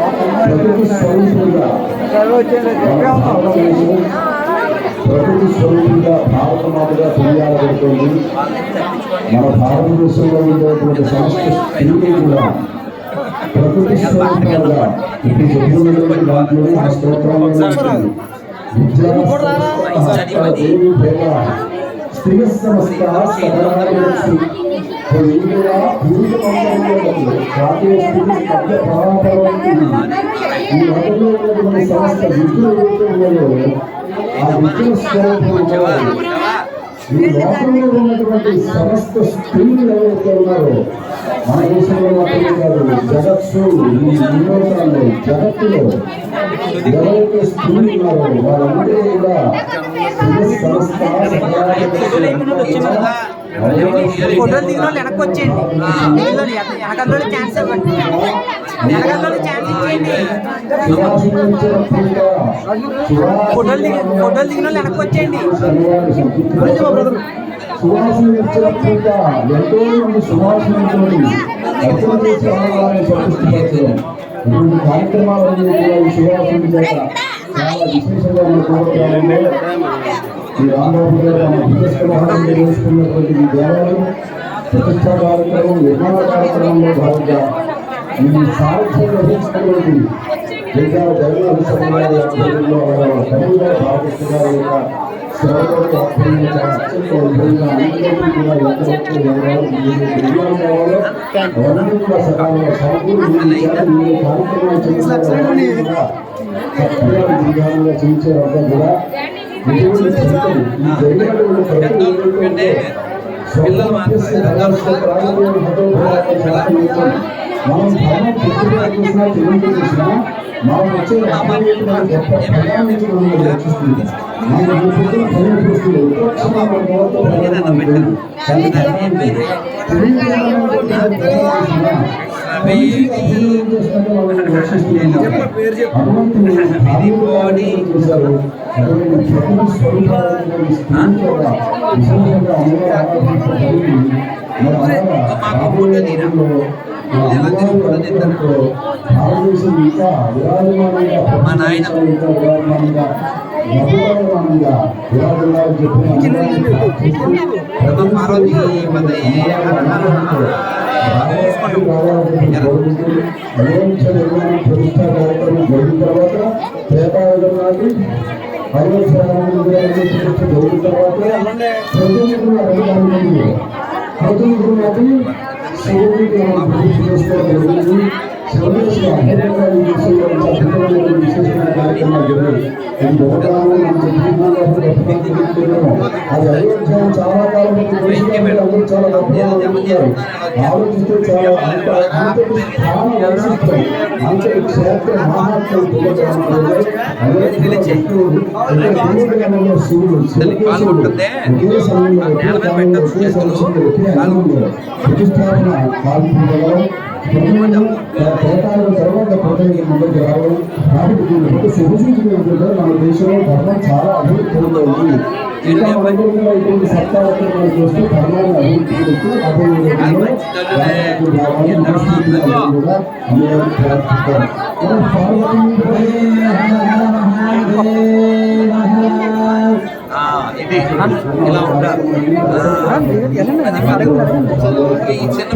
ప్రకృతి స్వరూపులుగా. భారతదేశం ప్రకృతి స్వరూపులుగా భారత మాతగా తెలియాలబడుతుంది మన భారతదేశంలో ఉండేటువంటి సమస్త స్త్రీలు కూడా ప్రకృతి స్వరూపంగా ఇది చెప్పుకున్నటువంటి దాంట్లోనే ఆ స్తోత్రంలో ఉంటుంది. విద్యా దేవి పేద స్త్రీ సమస్త జాతీయ స్థితి ఈ మతంలో ఉన్నటువంటి ఆ స్వరూపం ఈ లోకంలో ఉన్నటువంటి సమస్త స్త్రీలు ఎవరైతే ఉన్నారో మన దేశంలో మాత్రమే కాదు జగత్తు ఈ వినోదాల్లో జగత్తులో ఎవరైతే స్త్రీలు ఉన్నారో వాళ్ళందరూ కూడా సంస్థ ఫోటోలు దిగిన వాళ్ళు వెనక్కి వచ్చేయండి. దిగిన ఛాన్స్ ఇవ్వండి. వెనకంలో ఛాన్స్ ఇచ్చేయండి. ఫోటోలు దిగి ఫోటోలు దిగిన వాళ్ళు వెనక్కి వచ్చేయండి. సువాసన ఇచ్చిన ఎంతో మంది సువాసనతోటి అర్థం చేసి అమ్మవారిని ప్రతిష్ఠించారు ఇటువంటి కార్యక్రమాలన్నీ కూడా ఈ సువాసన చేత చాలా విశేషంగా మన ప్రోగ్రాంలో ఈ రాంబాబు గారు మన నిర్వహిస్తున్నటువంటి ఈ దేవాలయం ప్రతిష్టా కార్యక్రమం నిర్మాణ కార్యక్రమంలో భాగంగా ఈ సారథ్యం వహించినటువంటి జగన్ జగన్ సమాజ తమిళ భారతదేశ గారి కూడా కూడా పిల్లలు మనం ధర్మం పుట్టుగా చూసినా తెలియదు చూసినా మనం వచ్చే గొప్ప ఫలం నుంచి మనం రక్షిస్తుంది మనం ఫలం చూస్తుంది. భగవంతుడు అనుగ్రహంతో భారతదేశం ఇంకా విరాజమానంగా మా నాయన. విరాజమానంగా విరాజమానం చెప్పిన ప్రతిష్టా కార్యక్రమం జరిగిన తర్వాత నాటి ప్రతినిధులు ప్రతినిధులు నాటి శివుడికి మనం పూజ చేసుకోవడం జరిగింది శివదేశం అద్భుతంగా అది అయోధ్య చాలా కాలం అందరూ చాలా గొప్పగా ఉంటారు ఆలోచిస్తే చాలా అంతటి క్షేత్ర మహాత్మ శివుడు సమయంలో ప్రతిష్టాపన పాల్గొనగలరు పోతాల తర్వాత పోతాయి ముందుకు రావడం కాబట్టి దీన్ని బట్టి సూచించుకున్నట్లుగా మన దేశంలో ధర్మం చాలా అభివృద్ధి చెందుతుంది ఇంకా కూడా ఇటువంటి సత్తాలతో మనం చూస్తే ధర్మాన్ని అభివృద్ధి అభివృద్ధి ఇది. ఇలా ఉంటారు మనకు ఈ చిన్న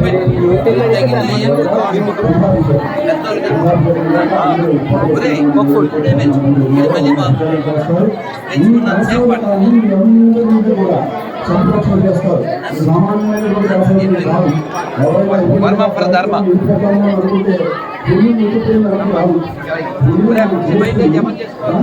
ఇది మళ్ళీ బాబు సేపు వర్మ జమ చేసుకోవాలి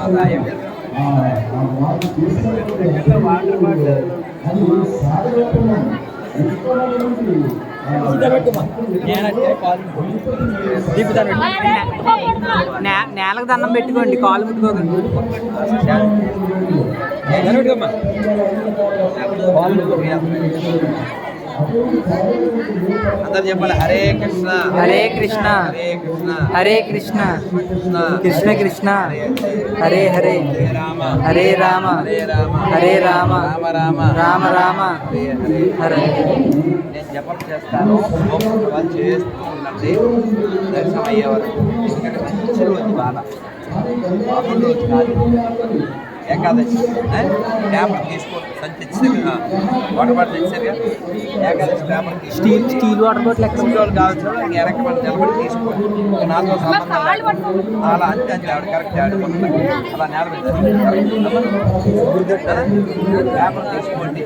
ఆదాయం ఆ, అది సాధన నేలకు దండం పెట్టుకోండి కాలు ముట్టుకోకండి. అందరు చెప్పాలి హరే కృష్ణ. హరే కృష్ణ. హరే కృష్ణ. హరే కృష్ణ. కృష్ణ హరే హరే హరే. రామ హరే రామ. హరే రామ. హరే రామ. రామ రామ. రామ రామ. హరే హరే. హరే. నేను జపం చేస్తాను గోపకులు చేస్తూ ఉండండి దర్శనం అయ్యే వరకు. ఎందుకంటే మంచి రోజు మామూలు రోజు కాదు. ఏకాదశి? పేపర్ తీసుకోండి సంచి ఇచ్చారుగా water bottle ఇచ్చారుగా Ekadashi paper steel steel water bottle school వాళ్ళు కావచ్చు ఇంక వెనక మనం నిలబడి తీసుకోండి నాతో సంబంధం. అలా అంతే అంతే ఆవిడ కరెక్ట్ ఆవిడ అలా నేల మీద? పేపర్ తీసుకోండి.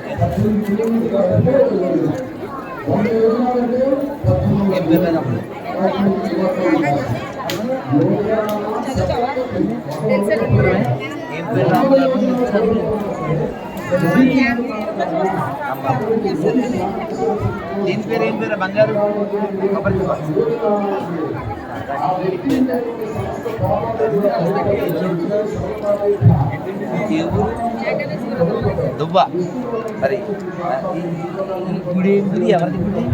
దీని పేరు ఏం పేరు బంగారు కొబ్బరి చెప్ప. దువ్వ. మరి గుడి ఏం గుడి ఎవరిది గుడి?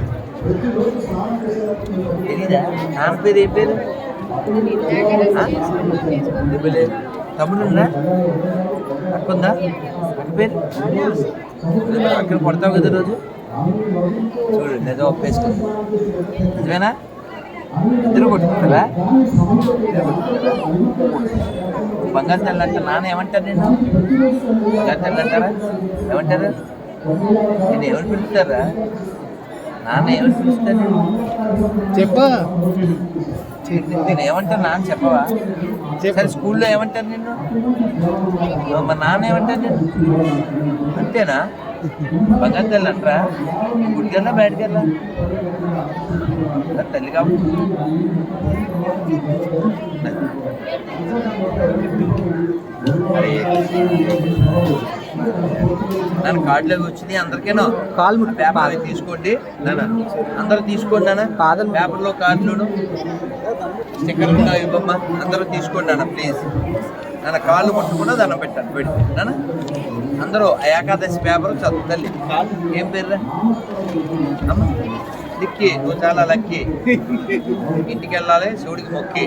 తెలీదా? నాన్న పేరు ఏం పేరు? ఆ? దిబ్బలే. తమ్ముడు అక్కుందా? అక్క పేరు? అక్కడ కొడతావు కదా రోజు? చూడు నిజం ఒప్పేసుకుంది. నిజమేనా? ఇద్దరు బంగారు తల్లి అంటే నాన్న ఏమంటారు నేను బంగారు తల్లి అంటారా? ఏమంటారు? నేను ఎవరు పిలుస్తారా? నాన్న ఎవరు పిలుస్తారు? నేను నేను ఏమంటారు నాన్న చెప్పవా? సరే స్కూల్లో ఏమంటారు నిన్ను? మరి నాన్న ఏమంటారు నేను అంతేనా? బంగారు అంటారా గుడికెళ్ళా బయటకెళ్ళా తల్లి కాబట్టి నన్ను కార్డులోకి వచ్చింది అందరికీనో? కాలు పేపర్ అవి తీసుకోండి. నాన్న అందరూ తీసుకోండి నాన్న. పేపర్లో కార్డులు స్టిక్కర్లు ఉన్నాయి ఇవ్వమ్మా అందరూ తీసుకోండి నాన్న ప్లీజ్ నాన్న కాళ్ళు ముట్టకుండా దండం పెట్టాను పెట్టి. నాన్న అందరూ ఆ ఏకాదశి పేపర్ చదువు తల్లి. ఏం పేరు అమ్మ దిక్కి నువ్వు చాలా లక్కి. ఇంటికి వెళ్ళాలి శివుడికి మొక్కి.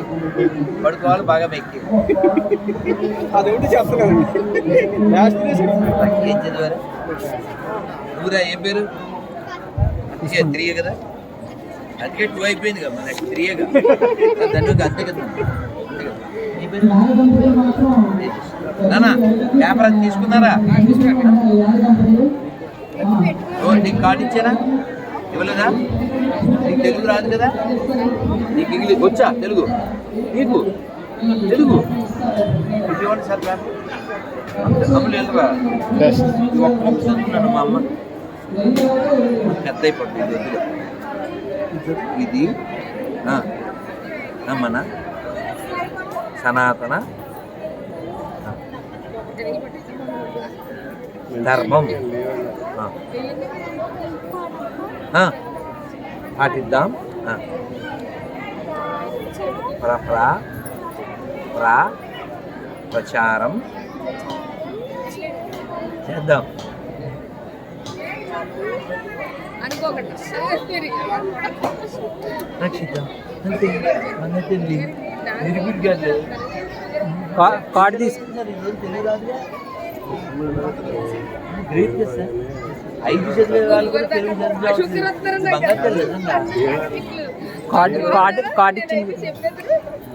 పడుకోవాలి బాగా మెక్కి. లాస్ట్ లక్కి ఏం చదివారు? ఊరా ఏం పేరు? అందుకే త్రీ కదా? అందుకే టూ అయిపోయింది కదా మన త్రీయే కదా దాన్ని ఒక అంతే కదా. నానా పేపర్ అది తీసుకున్నారా? నీకు కార్డు ఇచ్చారా ఇవ్వలేదా? నీకు తెలుగు రాదు కదా? నీకు ఇంగ్లీష్ వచ్చా తెలుగు? నీకు? తెలుగు? ఇవ్వండి సార్ వెళ్ళరా ఇది ఒక్క చదువుతున్నాను మా అమ్మ. పెద్ద అయిపోతుంది ఇది వద్దులే. మన సనాతన ధర్మం. పాటిద్దాం. ప్రప్రా ప్రా ప్రచారం. చేద్దాం. రక్షిద్దాం అంతే. తల్లి విరుగుడు గారు కార్డు తీసు గ్రేట్ కదా సార్ ఐదు చదివే. కార్డు కార్డు కార్డు ఇచ్చింది.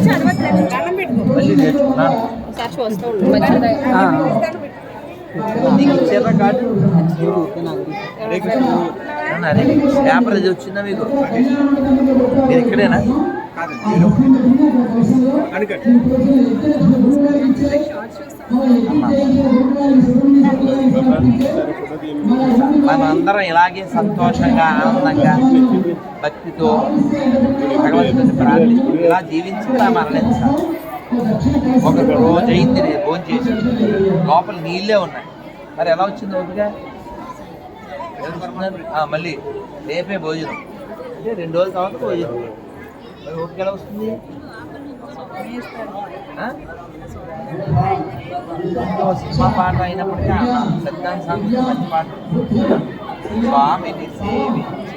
చదవట్లేదు దండం పెట్టుకో. మళ్ళీ నేర్చుకున్నాను ఒకసారి పేపర్ అది వచ్చిందా మీకు మీరు ఇక్కడేనా? మనం అందరం ఇలాగే సంతోషంగా ఆనందంగా భక్తితో భగవంతుని ప్రార్థిస్తూ ఇలా జీవించి ఇలా మరణించాలి ఒక రోజు అయింది నేను భోజనం చేసి. లోపల నీళ్ళే ఉన్నాయి. మరి ఎలా వచ్చింది ఓపిక? మళ్ళీ రేపే భోజనం. అంటే రెండు రోజుల తర్వాత భోజనం. మరి ఓపిక ఎలా వస్తుంది? సినిమా పాట అయినప్పటికీ సత్యాన్ని సాంగ్ మంచి పాట. స్వామిని సేవించే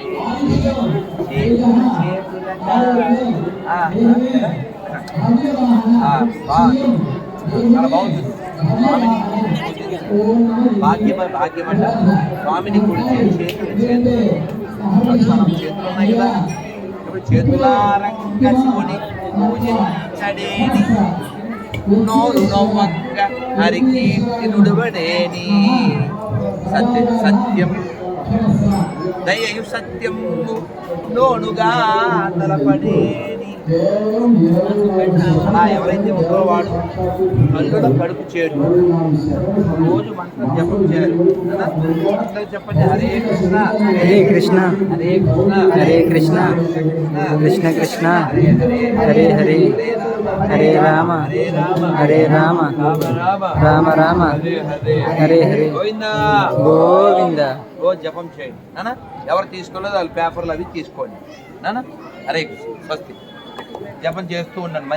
చేతుల చాలా బాగుంటుంది స్వామిని. భాగ్యం భాగ్యమంట. స్వామిని కొడిచే చేతులు చేతులు చేతులు. ఉన్నాయి కదా. ఇప్పుడు చేతులారంగా శివుని పూజించడేని. నోరు నవ్వంగ హరికీర్తి నుడువడేని సత్య సత్యం. దయయు సత్యం లోనుగా తలపడే ఎవరైతే ఉందో వాడు కళ్ళులో కడుపు చేరు రోజు మంత్రం జపం చేయాలి? మంత్రం చెప్పండి హరే కృష్ణ హరే కృష్ణ హరే కృష్ణ హరే కృష్ణ కృష్ణ కృష్ణ హరే హరే హరే రామ హరే రామ రామ రామ హరే హరే గోవిందా. గోవింద. రోజు జపం చేయండి. నానా ఎవరు తీసుకోలేదు వాళ్ళ పేపర్లు అవి తీసుకోండి. నానా హరే కృష్ణ స్వస్తి. జపం చేస్తూ ఉన్నాను